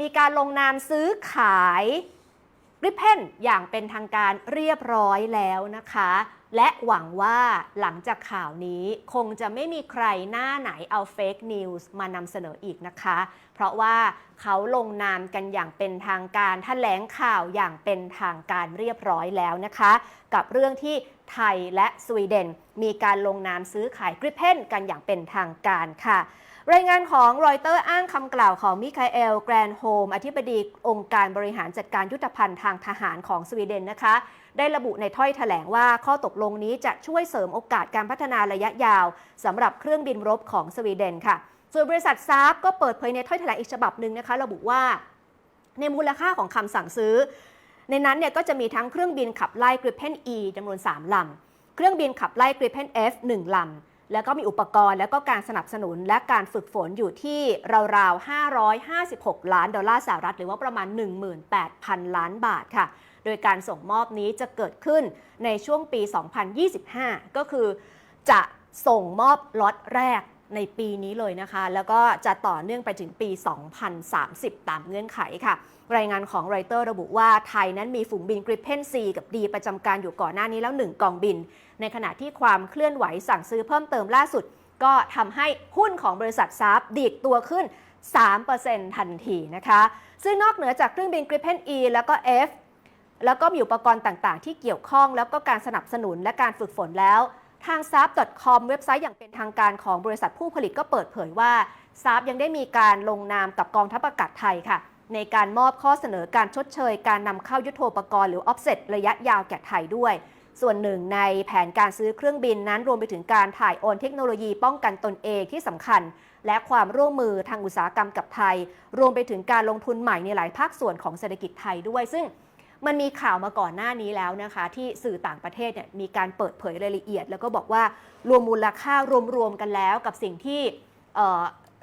มีการลงนามซื้อขายริเพนอย่างเป็นทางการเรียบร้อยแล้วนะคะ และหวังว่าหลังจากข่าวนี้คงจะไม่มีใครหน้าไหนเอาเฟกนิวส์มานำเสนออีกนะคะ เพราะว่าเขาลงนามกันอย่างเป็นทางการแถลงข่าวอย่างเป็นทางการเรียบร้อยแล้วนะคะ กับเรื่องที่ไทยและสวีเดน มีการลงนามซื้อขายกริเพนกันอย่างเป็นทางการค่ะรายงานของรอยเตอร์อ้างคำกล่าวของมิคาเอล แกรนโฮม อธิบดีองค์การบริหารจัดการยุทธภัณฑ์ทางทหารของสวีเดนนะคะ ได้ระบุในถ้อยแถลงว่าข้อตกลงนี้จะช่วยเสริมโอกาสการพัฒนาระยะยาวสำหรับเครื่องบินรบของสวีเดนค่ะ ส่วนบริษัทซาบก็เปิดเผยในถ้อยแถลงอีกฉบับหนึ่งนะคะระบุว่า ในมูลค่าของคำสั่งซื้อ ในนั้นเนี่ยก็จะมีทั้งเครื่องบินขับไล่ Gripen E จำนวน 3ลำเครื่องบินขับไล่ Gripen F 1ลำแล้วก็มีอุปกรณ์แล้วก็การสนับสนุนและการฝึกฝนอยู่ที่ราวๆ 556 ล้านดอลลาร์สหรัฐ หรือว่าประมาณ 18,000 ล้านบาทค่ะ โดยการส่งมอบนี้จะเกิดขึ้นในช่วงปี 2025 ก็คือจะส่งมอบล็อตแรกในปีนี้เลยนะคะ แล้วก็จะต่อเนื่องไปถึงปี 2030 ตามเงื่อนไขค่ะ รายงานของรอยเตอร์ระบุว่าไทยนั้นมีฝูงบิน Gripen C กับ D ประจำการอยู่ก่อนหน้านี้แล้ว 1 กองบิน ในขณะที่ความเคลื่อนไหวสั่งซื้อเพิ่มเติมล่าสุด ก็ทำให้หุ้นของบริษัทซาบดีดตัวขึ้น 3%ทันทีนะคะ ซึ่งนอกเหนือจากเครื่องบิน Gripen E แล้วก็ F แล้วก็มีอุปกรณ์ต่างๆ ที่เกี่ยวข้อง แล้วก็การสนับสนุนและการฝึกฝนแล้ว ทาง s a p c o m เว็บไซต์อย่างเป็นทางการของบริษัทผู้ผลิตก็เปิดเผยว่า s a p ยังได้มีการลงนามกับกองทัพอากาศไทยค่ะ ในการมอบข้อเสนอการชดเชย การนำเข้ายุทโธปกรณ์หรือ offset ระยะยาวแก่ไทยด้วย ส่วนหนึ่งในแผนการซื้อเครื่องบินนั้นรวมไปถึงการถ่ายโอนเทคโนโลยีป้องกันตนเองที่สำคัญ และความร่วมมือทางอุตสาหกรรมกับไทย รวมไปถึงการลงทุนใหม่ในหลายภาคส่วนของเศรษฐกิจไทยด้วยซึ่ง มันมีข่าวมาก่อนหน้านี้แล้วนะคะ ที่สื่อต่างประเทศเนี่ยมีการเปิดเผยรายละเอียด แล้วก็บอกว่ารวมมูลค่ารวมๆกันแล้วกับสิ่งที่เ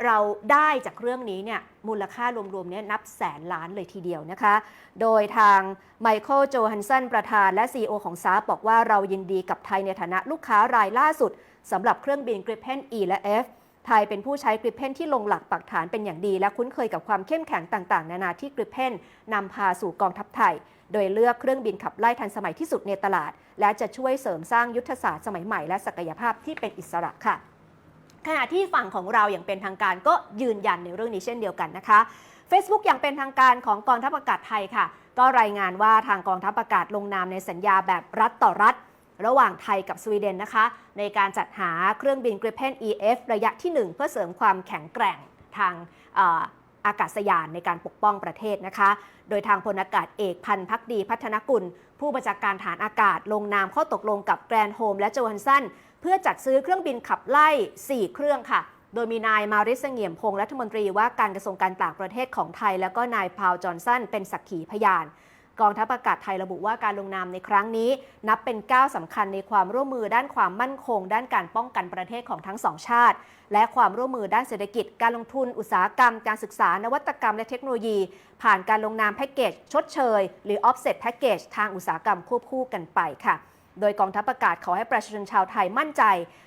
เราได้จากเรื่องนี้เนี่ยมูลค่ารวมๆเนี่ยนับแสนล้านเลยทีเดียวนะคะ โดยทางไมเคิลโจฮันสันประธานและ CEO ของซาบบอกว่าเรายินดีกับไทยในฐานะลูกค้ารายล่าสุดสำหรับเครื่องบิน Gripen E และ F ไทยเป็นผู้ใช้กริปเพนที่ลงหลักปักฐานเป็นอย่างดี และคุ้นเคยกับความเข้มแข็งต่างๆ นานาที่กริปเพนนำพาสู่กองทัพไทย โดยเลือกเครื่องบินขับไล่ทันสมัยที่สุดในตลาด และจะช่วยเสริมสร้างยุทธศาสตร์สมัยใหม่และศักยภาพที่เป็นอิสระค่ะ ขณะที่ฝั่งของเราอย่างเป็นทางการก็ยืนยันในเรื่องนี้เช่นเดียวกันนะคะ Facebook อย่างเป็นทางการของกองทัพอากาศไทยค่ะ ก็รายงานว่าทางกองทัพอากาศลงนามในสัญญาแบบรัฐต่อรัฐ ระหว่างไทยกับสวีเดนนะคะ ในการจัดหาเครื่องบิน Gripen EF ระยะที่ 1 เพื่อเสริมความแข็งแกร่งทางอากาศยานในการปกป้องประเทศนะคะ โดยทางพลอากาศเอกพันพักดีพัฒนกุล ผู้บัญชาการฐานอากาศลงนามข้อตกลงกับแกรนโฮมและโจฮันสันเพื่อจัดซื้อเครื่องบินขับไล่ 4 เครื่องค่ะ โดยมีนายมาริสเงี่ยมพงศ์รัฐมนตรีว่าการกระทรวงการต่างประเทศของไทย แล้วก็นายพาวจอห์นสันเป็นสักขีพยาน กองทัพอากาศไทยระบุว่าการลงนามในครั้งนี้ นับเป็นก้าวสำคัญในความร่วมมือด้านความมั่นคง ด้านการป้องกันประเทศของทั้งสองชาติ และความร่วมมือด้านเศรษฐกิจ การลงทุน อุตสาหกรรม การศึกษา นวัตกรรม และเทคโนโลยี ผ่านการลงนามแพ็กเกจชดเชย หรือ offset package ทางอุตสาหกรรมควบคู่กันไปค่ะโดยกองทัพอากาศขอให้ประชาชนชาวไทยมั่นใจ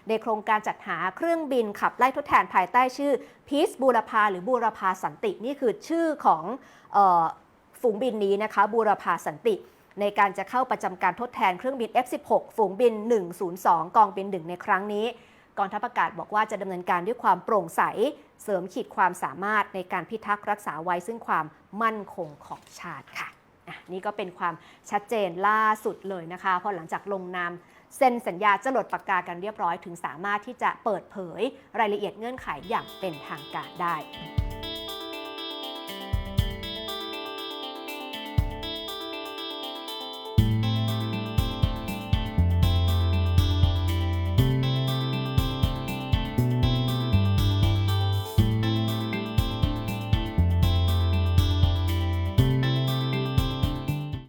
ในโครงการจัดหาเครื่องบินขับไล่ทดแทนภายใต้ชื่อพีซบูรพาหรือบูรพาสันติ นี่คือชื่อของออ ฝูงบินนี้นะคะบูรพาสันติในการจะเข้าประจำการทดแทนเครื่องบิน F16 ฝูงบิน 102 กองบิน 1 ในครั้งนี้ กองทัพอากาศบอกว่าจะดำเนินการด้วยความโปร่งใส เสริมขีดความสามารถในการพิทักษ์รักษาไว้ซึ่งความมั่นคงของชาติค่ะ นี่ก็เป็นความชัดเจนล่าสุดเลยนะคะพอหลังจากลงนามเซ็นสัญญาจะหลดปากกากันเรียบร้อย ถึงสามารถที่จะเปิดเผยรายละเอียดเงื่อนไขอย่างเป็นทางการได้